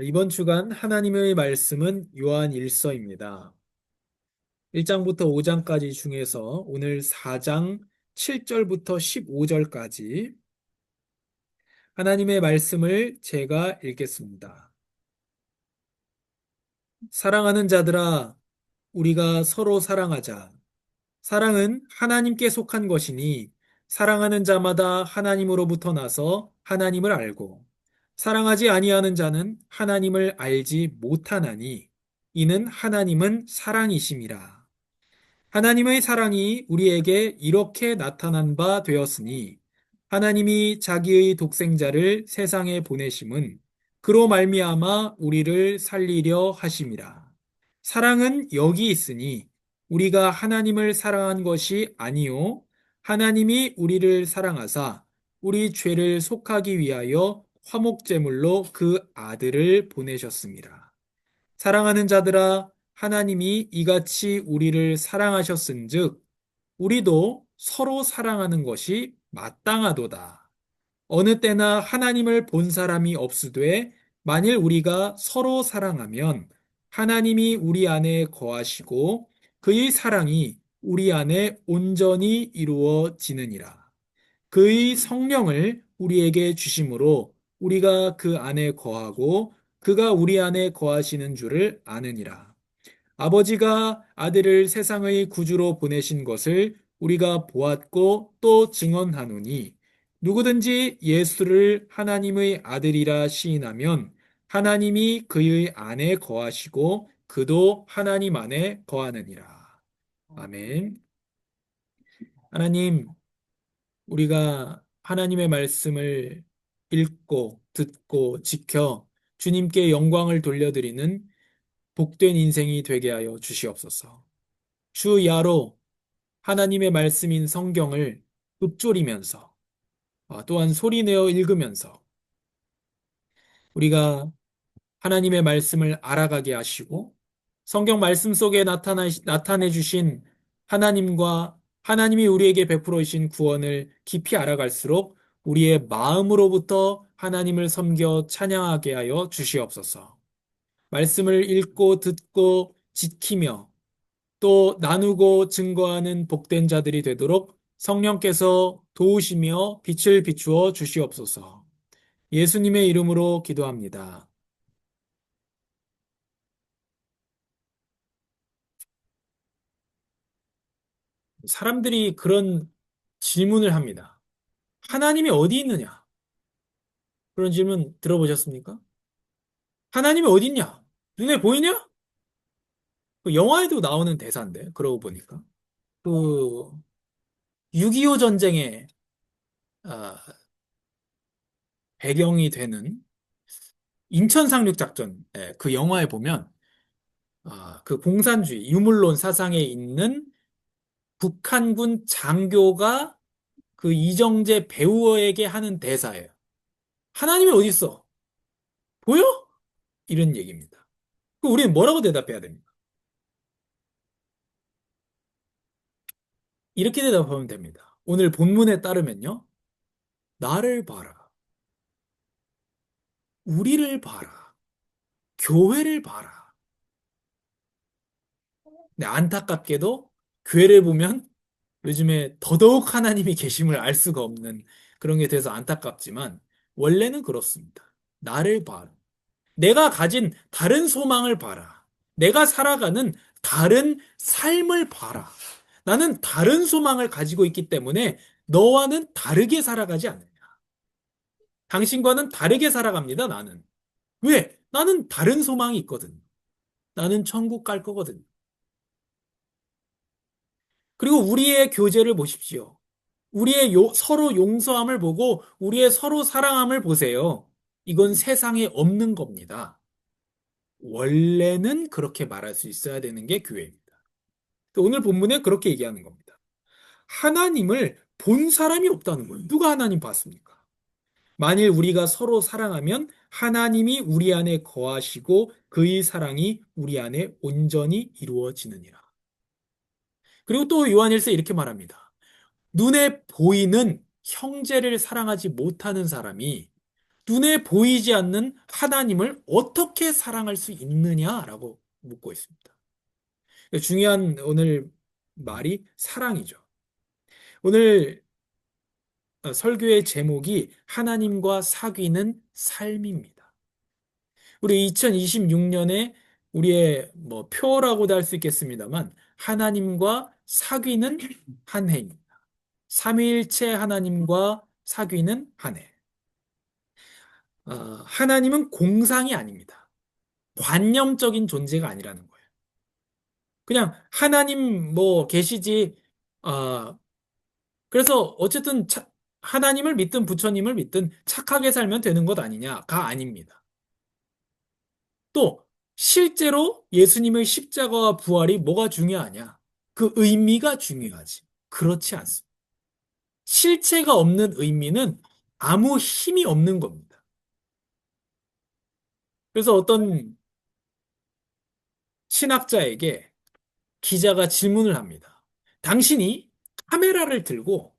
이번 주간 하나님의 말씀은 요한 1서입니다. 1장부터 5장까지 중에서 오늘 4장 7절부터 15절까지 하나님의 말씀을 제가 읽겠습니다. 사랑하는 자들아, 우리가 서로 사랑하자. 사랑은 하나님께 속한 것이니 사랑하는 자마다 하나님으로부터 나서 하나님을 알고 사랑하지 아니하는 자는 하나님을 알지 못하나니 이는 하나님은 사랑이심이라. 하나님의 사랑이 우리에게 이렇게 나타난 바 되었으니 하나님이 자기의 독생자를 세상에 보내심은 그로 말미암아 우리를 살리려 하심이라. 사랑은 여기 있으니 우리가 하나님을 사랑한 것이 아니요 하나님이 우리를 사랑하사 우리 죄를 속하기 위하여 화목제물로 그 아들을 보내셨습니다. 사랑하는 자들아 하나님이 이같이 우리를 사랑하셨은즉 우리도 서로 사랑하는 것이 마땅하도다. 어느 때나 하나님을 본 사람이 없으되 만일 우리가 서로 사랑하면 하나님이 우리 안에 거하시고 그의 사랑이 우리 안에 온전히 이루어지느니라. 그의 성령을 우리에게 주심으로 우리가 그 안에 거하고 그가 우리 안에 거하시는 줄을 아느니라. 아버지가 아들을 세상의 구주로 보내신 것을 우리가 보았고 또 증언하노니 누구든지 예수를 하나님의 아들이라 시인하면 하나님이 그의 안에 거하시고 그도 하나님 안에 거하느니라. 아멘. 하나님, 우리가 하나님의 말씀을 읽고 듣고 지켜 주님께 영광을 돌려드리는 복된 인생이 되게 하여 주시옵소서. 주 야로 하나님의 말씀인 성경을 읊조리면서 아, 또한 소리내어 읽으면서 우리가 하나님의 말씀을 알아가게 하시고 성경 말씀 속에 나타나, 나타내 주신 하나님과 하나님이 우리에게 베풀어 주신 구원을 깊이 알아갈수록 우리의 마음으로부터 하나님을 섬겨 찬양하게 하여 주시옵소서. 말씀을 읽고 듣고 지키며 또 나누고 증거하는 복된 자들이 되도록 성령께서 도우시며 빛을 비추어 주시옵소서. 예수님의 이름으로 기도합니다. 사람들이 그런 질문을 합니다. 하나님이 어디 있느냐? 그런 질문 들어보셨습니까? 하나님이 어디 있냐? 눈에 보이냐? 그 영화에도 나오는 대사인데, 그러고 보니까. 그, 6.25 전쟁의 아, 배경이 되는 인천 상륙 작전, 예, 그 영화에 보면, 아, 그 공산주의, 유물론 사상에 있는 북한군 장교가 그 이정재 배우에게 하는 대사예요. 하나님이 어디 있어? 보여? 이런 얘기입니다. 그럼 우리는 뭐라고 대답해야 됩니까? 이렇게 대답하면 됩니다. 오늘 본문에 따르면요. 나를 봐라. 우리를 봐라. 교회를 봐라. 근데 안타깝게도 교회를 보면 요즘에 더더욱 하나님이 계심을 알 수가 없는 그런 게 돼서 안타깝지만 원래는 그렇습니다. 나를 봐라. 내가 가진 다른 소망을 봐라. 내가 살아가는 다른 삶을 봐라. 나는 다른 소망을 가지고 있기 때문에 너와는 다르게 살아가지 않느냐. 당신과는 다르게 살아갑니다, 나는. 왜? 나는 다른 소망이 있거든. 나는 천국 갈 거거든. 그리고 우리의 교제를 보십시오. 우리의 요- 서로 용서함을 보고 우리의 서로 사랑함을 보세요. 이건 세상에 없는 겁니다. 원래는 그렇게 말할 수 있어야 되는 게 교회입니다. 오늘 본문에 그렇게 얘기하는 겁니다. 하나님을 본 사람이 없다는 거예요. 누가 하나님 봤습니까? 만일 우리가 서로 사랑하면 하나님이 우리 안에 거하시고 그의 사랑이 우리 안에 온전히 이루어지느니라. 그리고 또 요한일서 이렇게 말합니다. 눈에 보이는 형제를 사랑하지 못하는 사람이 눈에 보이지 않는 하나님을 어떻게 사랑할 수 있느냐라고 묻고 있습니다. 중요한 오늘 말이 사랑이죠. 오늘 어, 설교의 제목이 하나님과 사귀는 삶입니다. 우리 2026년에 우리의 뭐 표라고도 할 수 있겠습니다만 하나님과 사귀는 한 해입니다. 삼위일체 하나님과 사귀는 한 해. 어, 하나님은 공상이 아닙니다. 관념적인 존재가 아니라는 거예요. 그냥 하나님 뭐 계시지. 어, 그래서 어쨌든 차, 하나님을 믿든 부처님을 믿든 착하게 살면 되는 것 아니냐가 아닙니다. 또 실제로 예수님의 십자가와 부활이 뭐가 중요하냐? 그 의미가 중요하지. 그렇지 않습니다. 실체가 없는 의미는 아무 힘이 없는 겁니다. 그래서 어떤 신학자에게 기자가 질문을 합니다. 당신이 카메라를 들고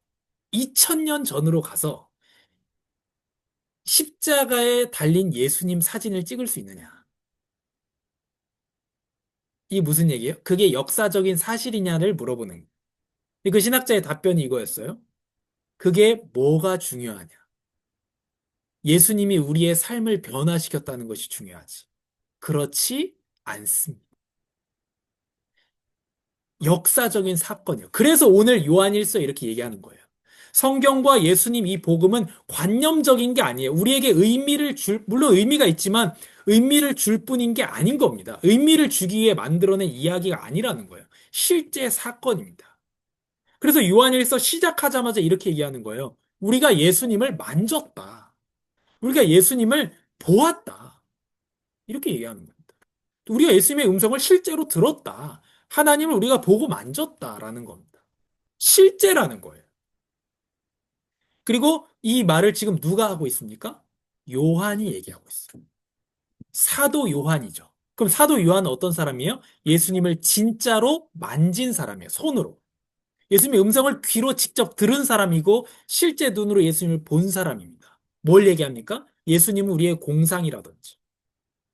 2000년 전으로 가서 십자가에 달린 예수님 사진을 찍을 수 있느냐? 이 무슨 얘기예요? 그게 역사적인 사실이냐를 물어보는. 그 신학자의 답변이 이거였어요. 그게 뭐가 중요하냐? 예수님이 우리의 삶을 변화시켰다는 것이 중요하지. 그렇지 않습니다. 역사적인 사건이요. 그래서 오늘 요한일서 이렇게 얘기하는 거예요. 성경과 예수님 이 복음은 관념적인 게 아니에요. 우리에게 의미를 줄, 물론 의미가 있지만 의미를 줄 뿐인 게 아닌 겁니다. 의미를 주기 위해 만들어낸 이야기가 아니라는 거예요. 실제 사건입니다. 그래서 요한일서 시작하자마자 이렇게 얘기하는 거예요. 우리가 예수님을 만졌다. 우리가 예수님을 보았다. 이렇게 얘기하는 겁니다. 우리가 예수님의 음성을 실제로 들었다. 하나님을 우리가 보고 만졌다라는 겁니다. 실제라는 거예요. 그리고 이 말을 지금 누가 하고 있습니까? 요한이 얘기하고 있어요. 사도 요한이죠. 그럼 사도 요한은 어떤 사람이에요? 예수님을 진짜로 만진 사람이에요. 손으로. 예수님의 음성을 귀로 직접 들은 사람이고 실제 눈으로 예수님을 본 사람입니다. 뭘 얘기합니까? 예수님은 우리의 공상이라든지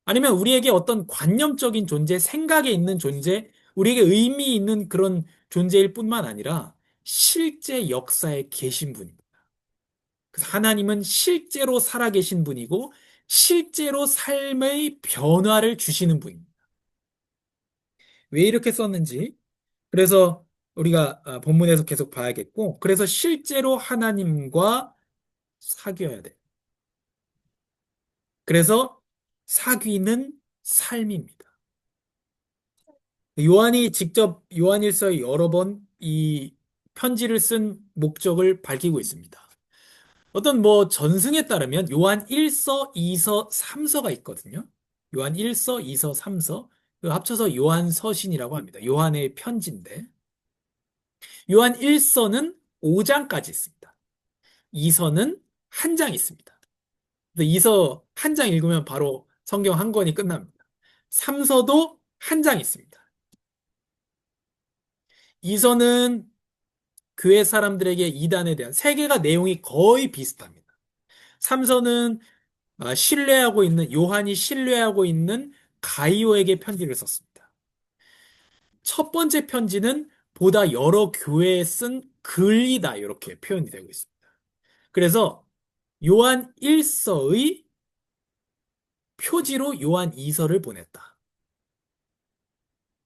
아니면 우리에게 어떤 관념적인 존재, 생각에 있는 존재, 우리에게 의미 있는 그런 존재일 뿐만 아니라 실제 역사에 계신 분입니다. 하나님은 실제로 살아계신 분이고 실제로 삶의 변화를 주시는 분입니다. 왜 이렇게 썼는지 그래서 우리가 아, 본문에서 계속 봐야겠고 그래서 실제로 하나님과 사귀어야 돼. 그래서 사귀는 삶입니다. 요한이 직접 요한일서에 여러 번 이 편지를 쓴 목적을 밝히고 있습니다. 어떤 뭐 전승에 따르면 요한 1서, 2서, 3서가 있거든요. 요한 1서, 2서, 3서. 합쳐서 요한 서신이라고 합니다. 요한의 편지인데. 요한 1서는 5장까지 있습니다. 2서는 한 장 있습니다. 2서 한 장 읽으면 바로 성경 한 권이 끝납니다. 3서도 한 장 있습니다. 이서는 교회 사람들에게 이단에 대한 세 개가 내용이 거의 비슷합니다. 3서는 아, 신뢰하고 있는 요한이 신뢰하고 있는 가이오에게 편지를 썼습니다. 첫 번째 편지는 보다 여러 교회에 쓴 글이다 이렇게 표현이 되고 있습니다. 그래서 요한 1서의 표지로 요한 2서를 보냈다.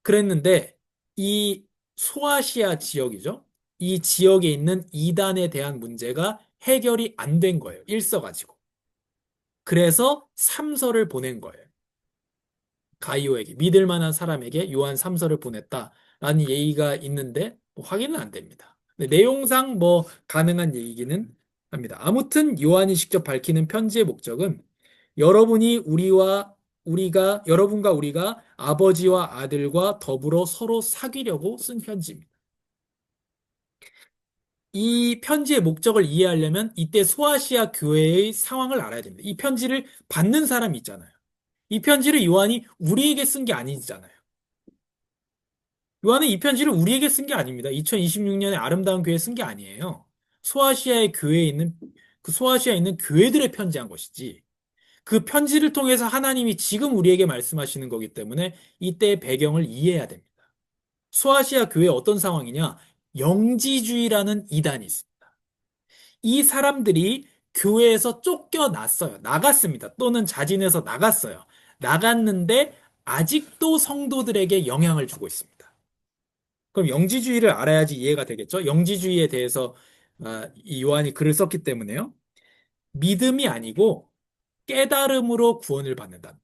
그랬는데 이 소아시아 지역이죠. 이 지역에 있는 이단에 대한 문제가 해결이 안 된 거예요. 일서 가지고. 그래서 3서를 보낸 거예요. 가이오에게 믿을 만한 사람에게 요한 3서를 보냈다라는 얘기가 있는데 뭐 확인은 안 됩니다. 내용상 뭐 가능한 얘기기는 합니다. 아무튼 요한이 직접 밝히는 편지의 목적은 여러분이 우리와 우리가 여러분과 우리가 아버지와 아들과 더불어 서로 사귀려고 쓴 편지입니다. 이 편지의 목적을 이해하려면 이때 소아시아 교회의 상황을 알아야 됩니다. 이 편지를 받는 사람이 있잖아요. 이 편지를 요한이 우리에게 쓴 게 아니잖아요. 요한은 이 편지를 우리에게 쓴 게 아닙니다. 2026년에 아름다운 교회에 쓴 게 아니에요. 소아시아의 교회에 있는 그 소아시아에 있는 교회들에 편지한 것이지. 그 편지를 통해서 하나님이 지금 우리에게 말씀하시는 거기 때문에 이때의 배경을 이해해야 됩니다. 소아시아 교회 어떤 상황이냐? 영지주의라는 이단이 있습니다. 이 사람들이 교회에서 쫓겨났어요. 나갔습니다. 또는 자진해서 나갔어요. 나갔는데 아직도 성도들에게 영향을 주고 있습니다. 그럼 영지주의를 알아야지 이해가 되겠죠? 영지주의에 대해서 아, 이 요한이 글을 썼기 때문에요. 믿음이 아니고 깨달음으로 구원을 받는다.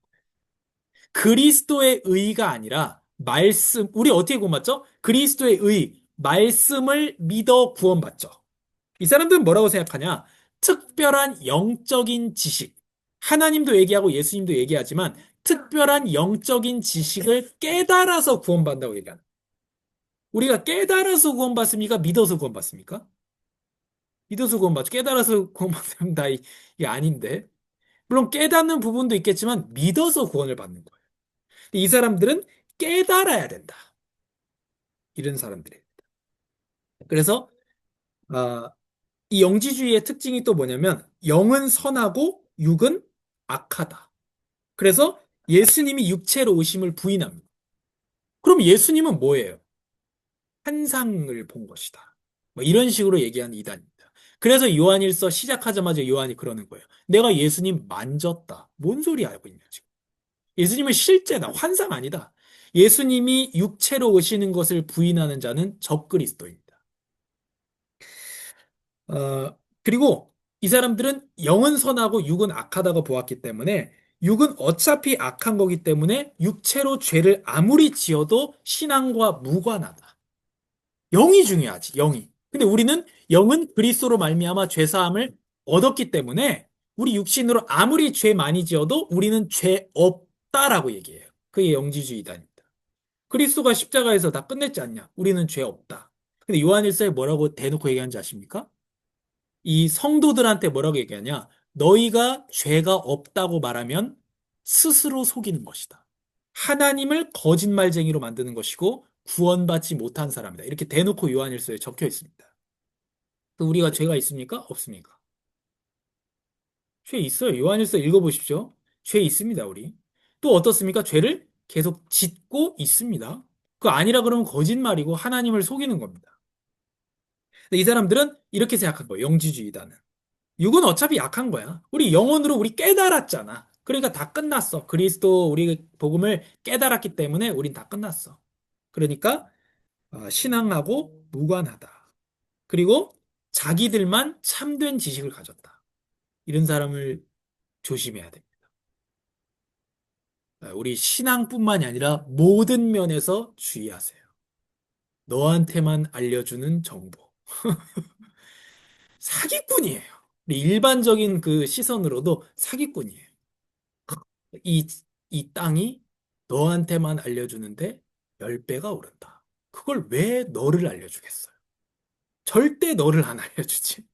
그리스도의 의가 아니라 말씀, 우리 어떻게 구원받죠? 그리스도의 의, 말씀을 믿어 구원받죠. 이 사람들은 뭐라고 생각하냐? 특별한 영적인 지식. 하나님도 얘기하고 예수님도 얘기하지만 특별한 영적인 지식을 깨달아서 구원받는다고 얘기하는. 우리가 깨달아서 구원받습니까? 믿어서 구원받습니까? 믿어서 구원받죠. 깨달아서 구원받으면 다 이게 아닌데. 물론 깨닫는 부분도 있겠지만 믿어서 구원을 받는 거예요. 이 사람들은 깨달아야 된다. 이런 사람들입니다. 그래서 아, 이 영지주의의 특징이 또 뭐냐면 영은 선하고 육은 악하다. 그래서 예수님이 육체로 오심을 부인합니다. 그럼 예수님은 뭐예요? 환상을 본 것이다. 뭐 이런 식으로 얘기하는 이단입니다. 그래서 요한일서 시작하자마자 요한이 그러는 거예요. 내가 예수님 만졌다. 뭔 소리 알고 있냐, 지금. 예수님은 실제다. 환상 아니다. 예수님이 육체로 오시는 것을 부인하는 자는 적그리스도입니다. 어, 그리고 이 사람들은 영은 선하고 육은 악하다고 보았기 때문에 육은 어차피 악한 거기 때문에 육체로 죄를 아무리 지어도 신앙과 무관하다. 영이 중요하지, 영이. 근데 우리는 영은 그리스도로 말미암아 죄 사함을 얻었기 때문에 우리 육신으로 아무리 죄 많이 지어도 우리는 죄 없다라고 얘기해요. 그게 영지주의다입니다. 그리스도가 십자가에서 다 끝냈지 않냐? 우리는 죄 없다. 근데 요한일서에 뭐라고 대놓고 얘기하는지 아십니까? 이 성도들한테 뭐라고 얘기하냐? 너희가 죄가 없다고 말하면 스스로 속이는 것이다. 하나님을 거짓말쟁이로 만드는 것이고 구원받지 못한 사람이다. 이렇게 대놓고 요한일서에 적혀 있습니다. 우리가 죄가 있습니까? 없습니까? 죄 있어요. 요한일서 읽어보십시오. 죄 있습니다, 우리. 또 어떻습니까? 죄를 계속 짓고 있습니다. 그 아니라 그러면 거짓말이고 하나님을 속이는 겁니다. 이 사람들은 이렇게 생각한 거예요. 영지주의다는. 육은 어차피 약한 거야. 우리 영혼으로 우리 깨달았잖아. 그러니까 다 끝났어. 그리스도 우리 복음을 깨달았기 때문에 우린 다 끝났어. 그러니까 어, 신앙하고 무관하다. 그리고 자기들만 참된 지식을 가졌다. 이런 사람을 조심해야 됩니다. 아, 우리 신앙뿐만이 아니라 모든 면에서 주의하세요. 너한테만 알려주는 정보. 사기꾼이에요. 일반적인 그 시선으로도 사기꾼이에요. 이, 이 땅이 너한테만 알려주는데 10배가 오른다. 그걸 왜 너를 알려주겠어요? 절대 너를 안 알려주지.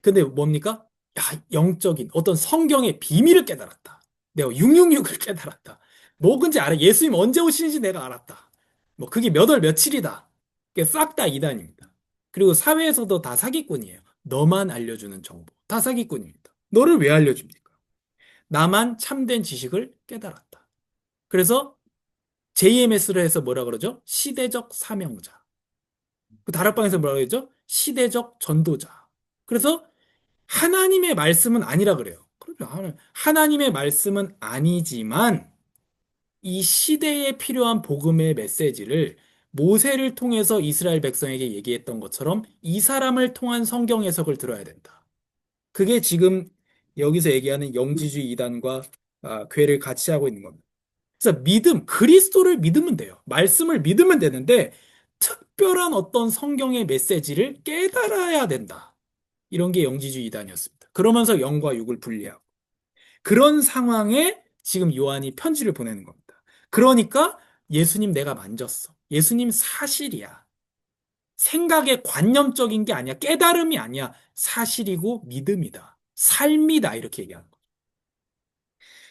근데 뭡니까? 야, 영적인 어떤 성경의 비밀을 깨달았다. 내가 666을 깨달았다. 뭐근지 알아. 예수님 언제 오시는지 내가 알았다. 뭐 그게 몇 월 며칠이다. 싹 다 이단입니다. 그리고 사회에서도 다 사기꾼이에요. 너만 알려주는 정보. 다 사기꾼입니다. 너를 왜 알려줍니까? 나만 참된 지식을 깨달았다. 그래서 JMS로 해서 뭐라 그러죠? 시대적 사명자. 그 다락방에서 뭐라 그러죠? 시대적 전도자. 그래서 하나님의 말씀은 아니라 그래요. 그렇죠. 하나님의 말씀은 아니지만 이 시대에 필요한 복음의 메시지를 모세를 통해서 이스라엘 백성에게 얘기했던 것처럼 이 사람을 통한 성경 해석을 들어야 된다. 그게 지금 여기서 얘기하는 영지주의 이단과 아, 괴를 같이 하고 있는 겁니다. 그래서 믿음, 그리스도를 믿으면 돼요. 말씀을 믿으면 되는데 특별한 어떤 성경의 메시지를 깨달아야 된다. 이런 게 영지주의 이단이었습니다. 그러면서 영과 육을 분리하고 그런 상황에 지금 요한이 편지를 보내는 겁니다. 그러니까 예수님 내가 만졌어. 예수님 사실이야. 생각의 관념적인 게 아니야. 깨달음이 아니야. 사실이고 믿음이다. 삶이다. 이렇게 얘기하는 거죠.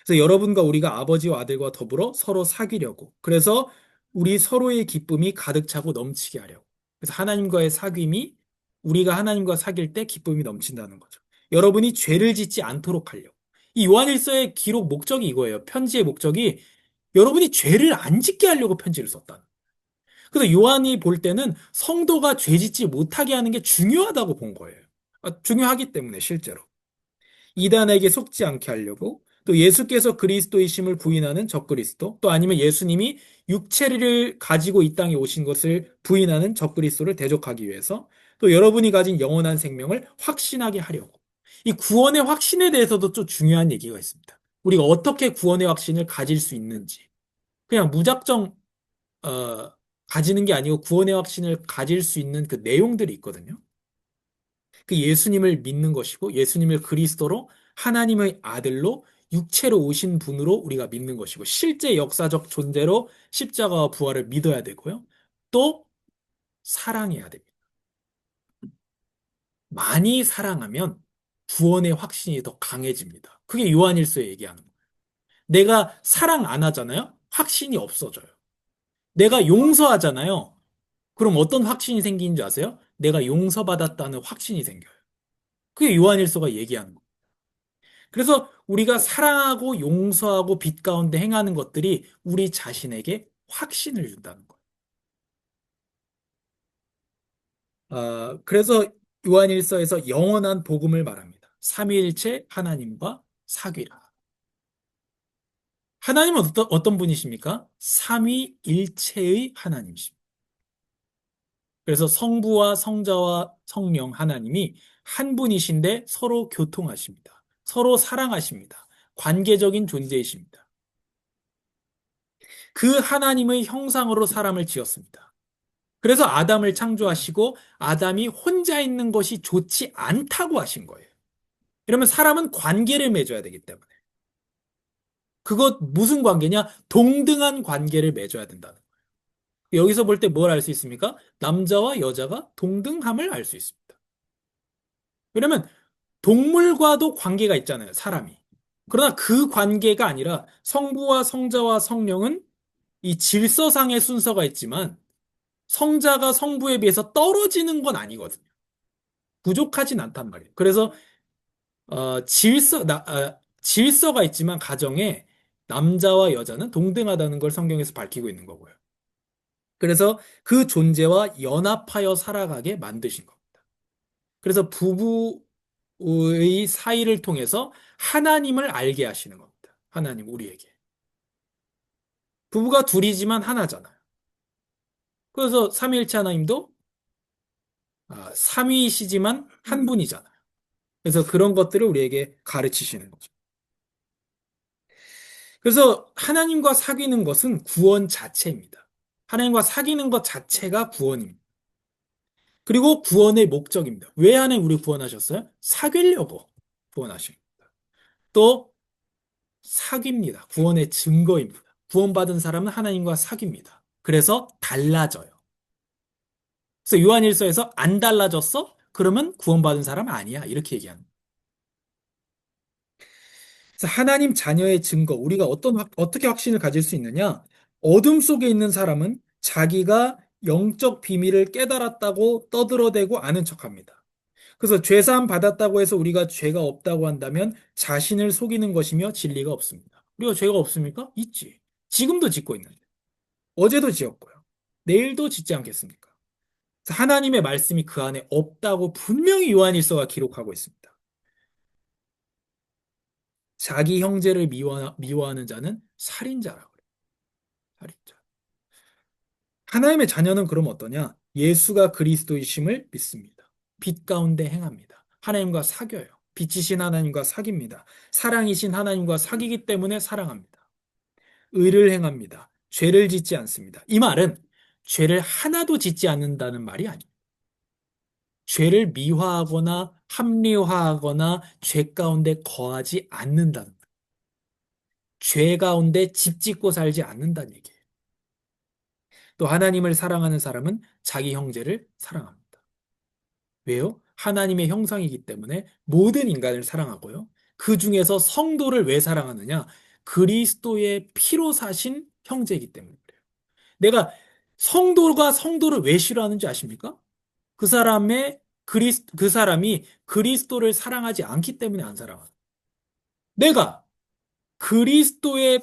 그래서 여러분과 우리가 아버지와 아들과 더불어 서로 사귀려고. 그래서 우리 서로의 기쁨이 가득 차고 넘치게 하려고. 그래서 하나님과의 사귐이 우리가 하나님과 사귈 때 기쁨이 넘친다는 거죠. 여러분이 죄를 짓지 않도록 하려고. 이 요한일서의 기록 목적이 이거예요. 편지의 목적이 여러분이 죄를 안 짓게 하려고 편지를 썼다. 그래서 요한이 볼 때는 성도가 죄 짓지 못하게 하는 게 중요하다고 본 거예요. 아, 중요하기 때문에 실제로. 이단에게 속지 않게 하려고 또 예수께서 그리스도이심을 부인하는 적그리스도 또 아니면 예수님이 육체를 가지고 이 땅에 오신 것을 부인하는 적그리스도를 대적하기 위해서 또 여러분이 가진 영원한 생명을 확신하게 하려고 이 구원의 확신에 대해서도 좀 중요한 얘기가 있습니다. 우리가 어떻게 구원의 확신을 가질 수 있는지 그냥 무작정 어, 가지는 게 아니고 구원의 확신을 가질 수 있는 그 내용들이 있거든요. 그 예수님을 믿는 것이고 예수님을 그리스도로 하나님의 아들로 육체로 오신 분으로 우리가 믿는 것이고 실제 역사적 존재로 십자가와 부활을 믿어야 되고요. 또 사랑해야 됩니다. 많이 사랑하면 구원의 확신이 더 강해집니다. 그게 요한일서에 얘기하는 거예요. 내가 사랑 안 하잖아요? 확신이 없어져요. 내가 용서하잖아요? 그럼 어떤 확신이 생기는 줄 아세요? 내가 용서받았다는 확신이 생겨요. 그게 요한일서가 얘기하는 거예요. 그래서 우리가 사랑하고 용서하고 빛 가운데 행하는 것들이 우리 자신에게 확신을 준다는 거예요. 어, 그래서 요한일서에서 영원한 복음을 말합니다. 삼위일체 하나님과 사귀라. 하나님은 어떤, 어떤 분이십니까? 삼위일체의 하나님이십니다. 그래서 성부와 성자와 성령 하나님이 한 분이신데 서로 교통하십니다. 서로 사랑하십니다. 관계적인 존재이십니다. 그 하나님의 형상으로 사람을 지었습니다. 그래서 아담을 창조하시고 아담이 혼자 있는 것이 좋지 않다고 하신 거예요. 이러면 사람은 관계를 맺어야 되기 때문에. 그것 무슨 관계냐? 동등한 관계를 맺어야 된다는 거예요. 여기서 볼 때 뭘 알 수 있습니까? 남자와 여자가 동등함을 알 수 있습니다. 왜냐면 동물과도 관계가 있잖아요, 사람이. 그러나 그 관계가 아니라 성부와 성자와 성령은 이 질서상의 순서가 있지만 성자가 성부에 비해서 떨어지는 건 아니거든요. 부족하진 않단 말이에요. 그래서 어, 질서 나, 어, 질서가 있지만 가정에 남자와 여자는 동등하다는 걸 성경에서 밝히고 있는 거고요. 그래서 그 존재와 연합하여 살아가게 만드신 겁니다. 그래서 부부의 사이를 통해서 하나님을 알게 하시는 겁니다. 하나님 우리에게. 부부가 둘이지만 하나잖아요. 그래서 삼위일체 하나님도 아, 삼위이시지만 한 분이잖아요. 그래서 그런 것들을 우리에게 가르치시는 거죠. 그래서 하나님과 사귀는 것은 구원 자체입니다. 하나님과 사귀는 것 자체가 구원입니다. 그리고 구원의 목적입니다. 왜 하나님 우리 구원하셨어요? 사귀려고 구원하십니다. 또 사귀입니다. 구원의 증거입니다. 구원받은 사람은 하나님과 사귀입니다. 그래서 달라져요. 그래서 요한일서에서 안 달라졌어? 그러면 구원받은 사람 아니야. 이렇게 얘기합니다. 하나님 자녀의 증거, 우리가 어떤, 어떻게 확신을 가질 수 있느냐? 어둠 속에 있는 사람은 자기가 영적 비밀을 깨달았다고 떠들어대고 아는 척 합니다. 그래서 죄사함 받았다고 해서 우리가 죄가 없다고 한다면 자신을 속이는 것이며 진리가 없습니다. 우리가 죄가 없습니까? 있지. 지금도 짓고 있는데. 어제도 지었고요. 내일도 짓지 않겠습니까? 하나님의 말씀이 그 안에 없다고 분명히 요한일서가 기록하고 있습니다. 자기 형제를 미워, 미워하는 자는 살인자라고 그래요. 살인자. 하나님의 자녀는 그럼 어떠냐? 예수가 그리스도이심을 믿습니다. 빛 가운데 행합니다. 하나님과 사겨요. 빛이신 하나님과 사깁니다. 사랑이신 하나님과 사귀기 때문에 사랑합니다. 의를 행합니다. 죄를 짓지 않습니다. 이 말은 죄를 하나도 짓지 않는다는 말이 아니에요. 죄를 미화하거나 합리화하거나 죄 가운데 거하지 않는다는 거예요. 죄 가운데 집 짓고 살지 않는다는 얘기예요. 또 하나님을 사랑하는 사람은 자기 형제를 사랑합니다. 왜요? 하나님의 형상이기 때문에 모든 인간을 사랑하고요. 그 중에서 성도를 왜 사랑하느냐? 그리스도의 피로 사신 형제이기 때문에 그래요. 내가 성도가 성도를 왜 싫어하는지 아십니까? 그 사람의 그리스, 그 사람이 그리스도를 사랑하지 않기 때문에 안 사랑하는. 내가 그리스도의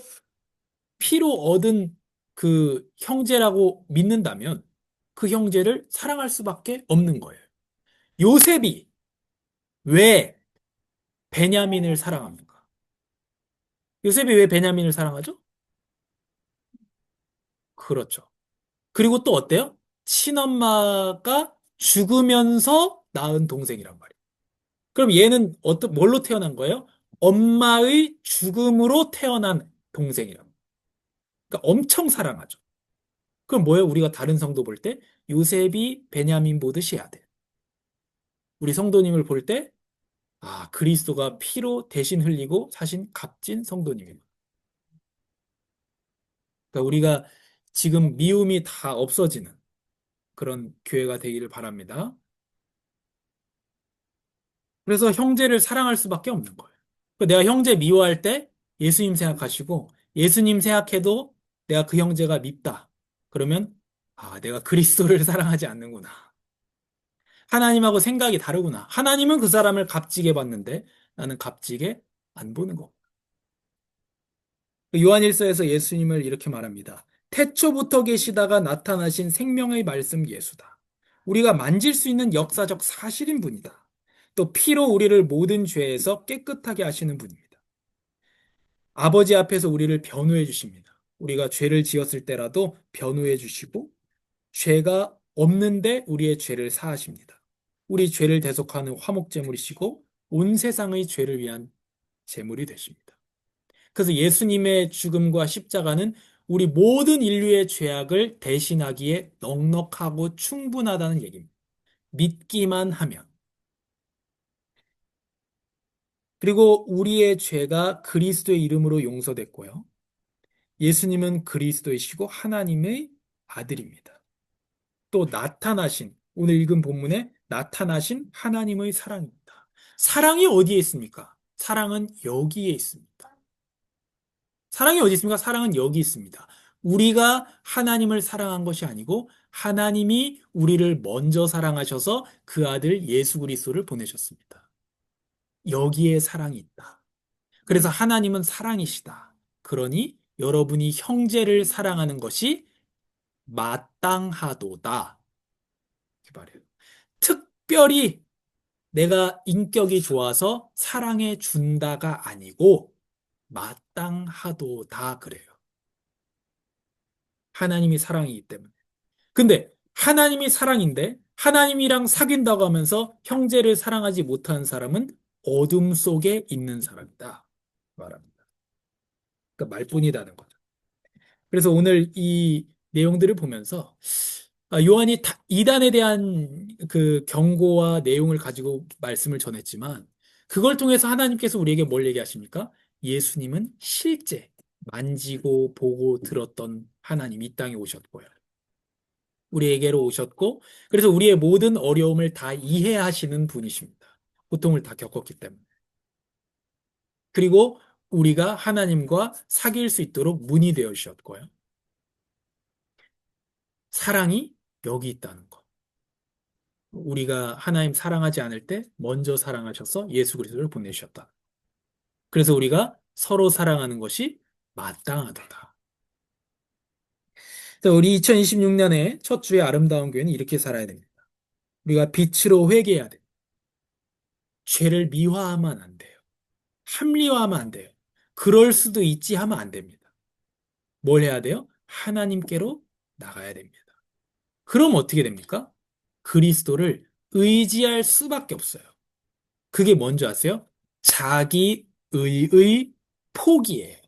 피로 얻은 그 형제라고 믿는다면 그 형제를 사랑할 수밖에 없는 거예요. 요셉이 왜 베냐민을 사랑합니까? 요셉이 왜 베냐민을 사랑하죠? 그렇죠. 그리고 또 어때요? 친엄마가 죽으면서 낳은 동생이란 말이에요. 그럼 얘는 어떤, 뭘로 태어난 거예요? 엄마의 죽음으로 태어난 동생이란 말이에요. 그러니까 엄청 사랑하죠. 그럼 뭐예요? 우리가 다른 성도 볼 때 요셉이 베냐민 보듯이 해야 돼. 우리 성도님을 볼 때, 아, 그리스도가 피로 대신 흘리고 사신 값진 성도님입니다. 그러니까 우리가 지금 미움이 다 없어지는 그런 교회가 되기를 바랍니다. 그래서 형제를 사랑할 수밖에 없는 거예요. 그러니까 내가 형제 미워할 때 예수님 생각하시고 예수님 생각해도 내가 그 형제가 밉다. 그러면 아, 내가 그리스도를 사랑하지 않는구나. 하나님하고 생각이 다르구나. 하나님은 그 사람을 값지게 봤는데 나는 값지게 안 보는 거. 요한일서에서 예수님을 이렇게 말합니다. 태초부터 계시다가 나타나신 생명의 말씀 예수다. 우리가 만질 수 있는 역사적 사실인 분이다. 또 피로 우리를 모든 죄에서 깨끗하게 하시는 분입니다. 아버지 앞에서 우리를 변호해 주십니다. 우리가 죄를 지었을 때라도 변호해 주시고 죄가 없는데 우리의 죄를 사하십니다. 우리 죄를 대속하는 화목제물이시고 온 세상의 죄를 위한 제물이 되십니다. 그래서 예수님의 죽음과 십자가는 우리 모든 인류의 죄악을 대신하기에 넉넉하고 충분하다는 얘기입니다. 믿기만 하면. 그리고 우리의 죄가 그리스도의 이름으로 용서됐고요. 예수님은 그리스도이시고 하나님의 아들입니다. 또 나타나신, 오늘 읽은 본문에 나타나신 하나님의 사랑입니다. 사랑이 어디에 있습니까? 사랑은 여기에 있습니다. 사랑이 어디 있습니까? 사랑은 여기 있습니다. 우리가 하나님을 사랑한 것이 아니고 하나님이 우리를 먼저 사랑하셔서 그 아들 예수 그리스도를 보내셨습니다. 여기에 사랑이 있다. 그래서 하나님은 사랑이시다. 그러니 여러분이 형제를 사랑하는 것이 마땅하도다. 이렇게 말해요. 특별히 내가 인격이 좋아서 사랑해 준다가 아니고 마땅하도다 그래요. 하나님이 사랑이기 때문에. 근데 하나님이 사랑인데 하나님이랑 사귄다고 하면서 형제를 사랑하지 못하는 사람은 어둠 속에 있는 사람이다. 말합니다. 그러니까 말뿐이다는 거죠. 그래서 오늘 이 내용들을 보면서 아, 요한이 이단에 대한 그 경고와 내용을 가지고 말씀을 전했지만 그걸 통해서 하나님께서 우리에게 뭘 얘기하십니까? 예수님은 실제 만지고 보고 들었던 하나님 이 땅에 오셨고요. 우리에게로 오셨고 그래서 우리의 모든 어려움을 다 이해하시는 분이십니다. 고통을 다 겪었기 때문에. 그리고 우리가 하나님과 사귈 수 있도록 문이 되어 주셨고요. 사랑이 여기 있다는 것. 우리가 하나님 사랑하지 않을 때 먼저 사랑하셔서 예수 그리스도를 보내셨다. 그래서 우리가 서로 사랑하는 것이 마땅하다. 우리 2026년에 첫 주의 아름다운 교회는 이렇게 살아야 됩니다. 우리가 빛으로 회개해야 돼. 죄를 미화하면 안 돼요. 합리화하면 안 돼요. 그럴 수도 있지 하면 안 됩니다. 뭘 해야 돼요? 하나님께로 나가야 됩니다. 그럼 어떻게 됩니까? 그리스도를 의지할 수밖에 없어요. 그게 뭔지 아세요? 자기 의의 포기예요.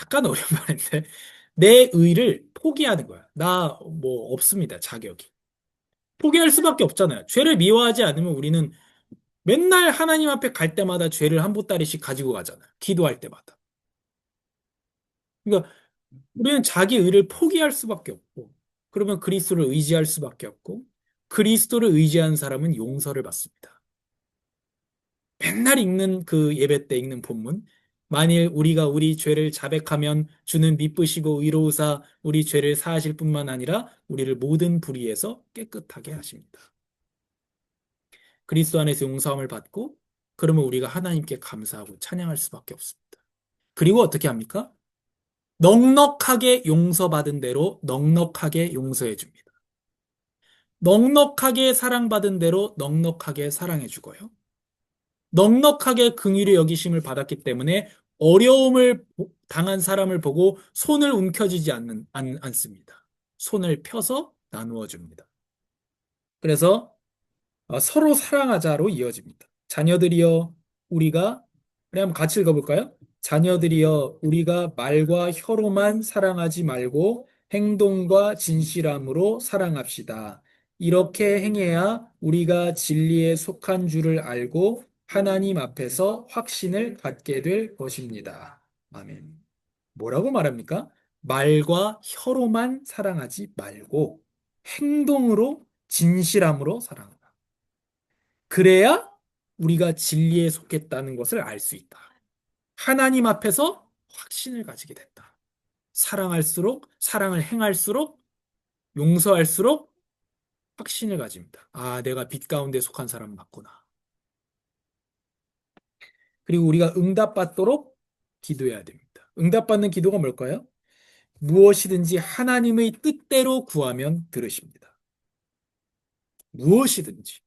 약간 어려운 말인데 내 의를 포기하는 거야. 나 뭐 없습니다. 자격이. 포기할 수밖에 없잖아요. 죄를 미워하지 않으면 우리는 맨날 하나님 앞에 갈 때마다 죄를 한 보따리씩 가지고 가잖아요. 기도할 때마다. 그러니까 우리는 자기 의를 포기할 수밖에 없고 그러면 그리스도를 의지할 수밖에 없고 그리스도를 의지한 사람은 용서를 받습니다. 맨날 읽는 그 예배 때 읽는 본문. 만일 우리가 우리 죄를 자백하면 주는 미쁘시고 의로우사 우리 죄를 사하실 뿐만 아니라 우리를 모든 불의에서 깨끗하게 하십니다. 그리스도 안에서 용서함을 받고 그러면 우리가 하나님께 감사하고 찬양할 수밖에 없습니다. 그리고 어떻게 합니까? 넉넉하게 용서받은 대로 넉넉하게 용서해 줍니다. 넉넉하게 사랑받은 대로 넉넉하게 사랑해 주고요. 넉넉하게 긍휼히 여기심을 받았기 때문에 어려움을 당한 사람을 보고 손을 움켜쥐지 않는, 않, 않습니다. 손을 펴서 나누어 줍니다. 그래서 어, 서로 사랑하자로 이어집니다. 자녀들이여 우리가 우리 한번 같이 읽어볼까요? 자녀들이여 우리가 말과 혀로만 사랑하지 말고 행동과 진실함으로 사랑합시다. 이렇게 행해야 우리가 진리에 속한 줄을 알고 하나님 앞에서 확신을 갖게 될 것입니다. 아멘. 뭐라고 말합니까? 말과 혀로만 사랑하지 말고 행동으로 진실함으로 사랑하라. 그래야 우리가 진리에 속했다는 것을 알 수 있다. 하나님 앞에서 확신을 가지게 된다. 사랑할수록, 사랑을 행할수록, 용서할수록 확신을 가집니다. 아, 내가 빛 가운데 속한 사람 맞구나. 그리고 우리가 응답받도록 기도해야 됩니다. 응답받는 기도가 뭘까요? 무엇이든지 하나님의 뜻대로 구하면 들으십니다. 무엇이든지.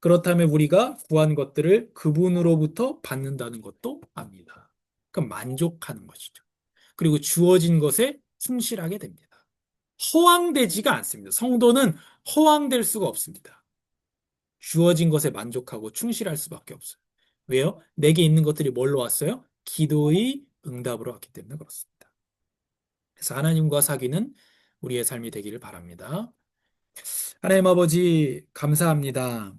그렇다면 우리가 구한 것들을 그분으로부터 받는다는 것도 압니다. 그럼 만족하는 것이죠. 그리고 주어진 것에 충실하게 됩니다. 허황되지가 않습니다. 성도는 허황될 수가 없습니다. 주어진 것에 만족하고 충실할 수밖에 없어요. 왜요? 내게 있는 것들이 뭘로 왔어요? 기도의 응답으로 왔기 때문에 그렇습니다. 그래서 하나님과 사귀는 우리의 삶이 되기를 바랍니다. 하나님 아버지, 감사합니다.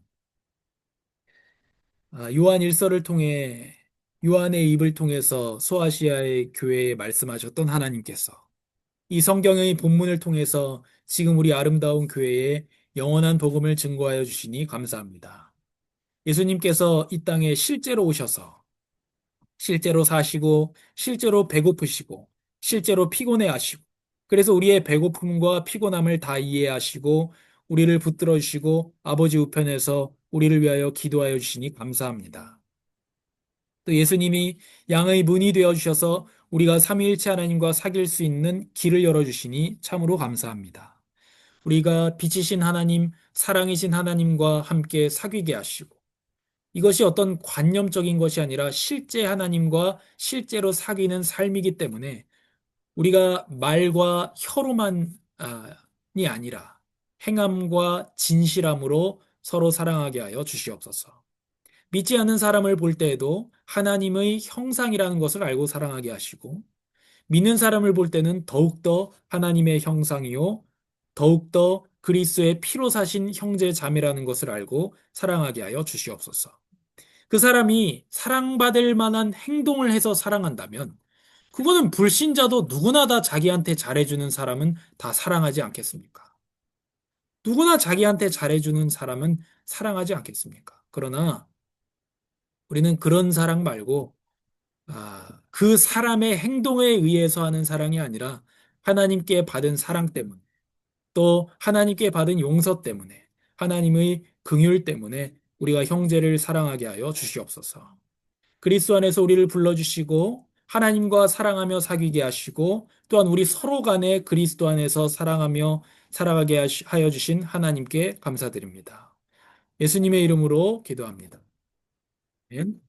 아, 요한 일서를 통해, 요한의 입을 통해서 소아시아의 교회에 말씀하셨던 하나님께서 이 성경의 본문을 통해서 지금 우리 아름다운 교회에 영원한 복음을 증거하여 주시니 감사합니다. 예수님께서 이 땅에 실제로 오셔서 실제로 사시고 실제로 배고프시고 실제로 피곤해 하시고 그래서 우리의 배고픔과 피곤함을 다 이해하시고 우리를 붙들어 주시고 아버지 우편에서 우리를 위하여 기도하여 주시니 감사합니다. 또 예수님이 양의 문이 되어 주셔서 우리가 삼위일체 하나님과 사귈 수 있는 길을 열어 주시니 참으로 감사합니다. 우리가 빛이신 하나님, 사랑이신 하나님과 함께 사귀게 하시고 이것이 어떤 관념적인 것이 아니라 실제 하나님과 실제로 사귀는 삶이기 때문에 우리가 말과 혀로만이 아니라 행함과 진실함으로 서로 사랑하게 하여 주시옵소서. 믿지 않는 사람을 볼 때에도 하나님의 형상이라는 것을 알고 사랑하게 하시고 믿는 사람을 볼 때는 더욱더 하나님의 형상이요 더욱더 그리스의 피로 사신 형제 자매라는 것을 알고 사랑하게 하여 주시옵소서. 그 사람이 사랑받을 만한 행동을 해서 사랑한다면 그거는 불신자도 누구나 다 자기한테 잘해주는 사람은 다 사랑하지 않겠습니까? 누구나 자기한테 잘해주는 사람은 사랑하지 않겠습니까? 그러나 우리는 그런 사랑 말고 아, 그 사람의 행동에 의해서 하는 사랑이 아니라 하나님께 받은 사랑 때문에 또 하나님께 받은 용서 때문에 하나님의 긍휼 때문에 우리가 형제를 사랑하게 하여 주시옵소서. 그리스도 안에서 우리를 불러주시고 하나님과 사랑하며 사귀게 하시고 또한 우리 서로 간에 그리스도 안에서 사랑하며 살아가게 하여 주신 하나님께 감사드립니다. 예수님의 이름으로 기도합니다. 아멘.